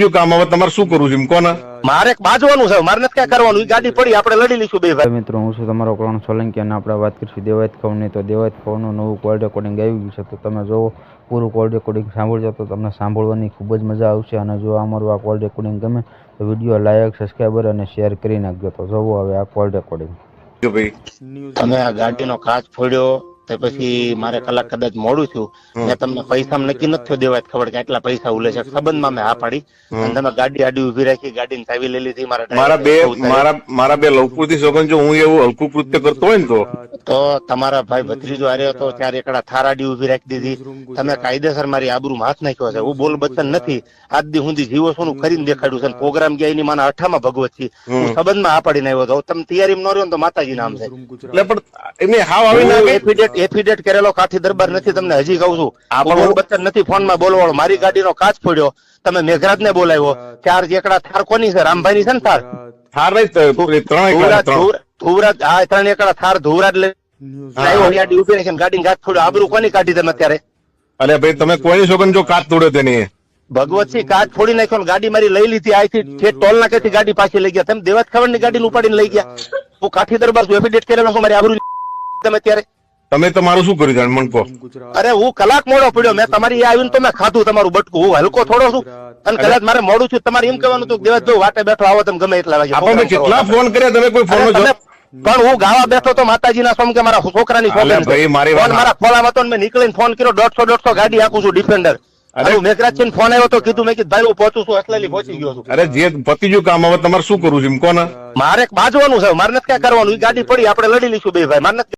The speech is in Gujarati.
ગયું કામ હવે તમારે શું કરવું છે? એમ કોને? મારે બાજવાનું છે મારે નથી ક્યાં કરવાનું. ગાડી પડી આપણે લડી લઈશું બે ભાઈ. મિત્રો હું છું તમારો કોણ સોલંકી અને આપણે વાત કરીશું દેવાયત ખવની. તો દેવાયત ખવનું નવું કોલ્ડ રેકોર્ડિંગ આવી ગયું છે. તો તમે જો પૂરું કોલ્ડ રેકોર્ડિંગ સાંભળજો તો તમને સાંભળવાની ખૂબ જ મજા આવશે. અને જો અમારું આ કોલ્ડ રેકોર્ડિંગ ગમે તો વીડિયો લાયક સબસ્ક્રાઈબર અને શેર કરી નાખજો. તો જોવો હવે આ કોલ્ડ રેકોર્ડિંગ જો ભાઈ. તમે આ ગાડીનો કાચ ફોડ્યો. તે પછી મારે કલાક કદાચ મોડું છું મેં તમને પૈસા નક્કી નથી થયો દેવાય ખબર કે આટલા પૈસા ઉલે છે. સંબંધમાં મેં હા પાડી. અને તમે ગાડી આડી ઊભી રાખી ગાડીની ચાવી લઈ લીધી મારા મારા બે મારા મારા બે લવકૃતિ સોગન જો હું એવું હલકું કૃત્ય કરતો હોય ને તો તો તમારા ભાઈ ભત્રીજો હાર્યો હતો ત્યારે એકડા થારાડી ઊભી રાખી દીધી. તમે કાયદેસર મારી આબરૂમાં હાથ નાખ્યો છે. હું બોલ બચન નથી. આજ દી સુધી જીવો છું કરીને દેખાડ્યું છે પ્રોગ્રામ ગયા એની માના અઠામાં ભગવતથી હું સંબંધમાં આ પાડીને આવ્યો હતો. તમે તૈયારી ન રહ્યો તો માતાજી નામ છે. એટલે પણ એમને હાવ આવી ના એફિડેટ એફિડેટ કરેલો કાઠી દરબાર નથી તમને હજી કહું છું. આ બોલ બચન નથી ફોનમાં બોલવાળો. મારી ગાડીનો કાચ ફોડ્યો. તમે મેઘરાજ ને બોલાવ્યો ચાર એકડા થાર કોની છે? રામભાઈ ની છે ને થાર? થાર નહીં ત્રણ. ધુવરાજ આ ત્રણ એકડા થાર ધુવરાજ લે. આવ્યો ગાડી કાચ ફોડ્યો આબરૂ કોની કાઢી તમે અત્યારે? અરે ભાઈ તમે કોઈની સોગન જો કાચ તોડ્યો તેની. ભગવતસિંહ કાચ ફોડી નાખ્યો ગાડી મારી લઈ લીધી. આથી ઠેઠ ટોલ નાકેથી ગાડી પાછી લઈ ગયા. તમે દેવાત ખબરની ગાડી ઉપાડીને લઈ ગયા. હું કાઠી દરબાર છું. એફિડેટ કરેલો છું મારી આબરૂ તમે અત્યારે? તમે તો મારું શું કર્યું જાણ મન કહો. અરે હું કલાક મોડો પડ્યો. મેં તમારી આવીને તો મેં ખાધું તમારું બટકું. હું હલકો થોડો છું. અને કદાચ મારે મોડું છું તમારે એમ કહેવાનું હતું દેવાજ જો વાટે બેઠો આવો તમે ગમે એટલા વાગે કેટલા ફોન કર્યા? તમે કોઈ ફોન તમે- પણ હું ગાવા બેઠો તો માતાજીના સોમ કે મારા છોકરાની અલે સોગંદ છે. ભાઈ, મારી ફોન મારા ખોલામાં હતો મેં નીકળીને ફોન કર્યો દોઢસો દોઢસો ગાડી આખું છું ડિફેન્ડર. અરે- મેઘરાજ ફોન આવ્યો તો કીધું મેં કીધું ભાઈ હું પહોંચું છું પહોંચી ગયો છું. અરે જે પતી કામ હવે તમારે શું કરવું છે કોને? મારે બાજવાનું છે મારે નથી ક્યાં કરવાનું ગાડી પડી આપણે લડી લઈશું બે ભાઈ મારે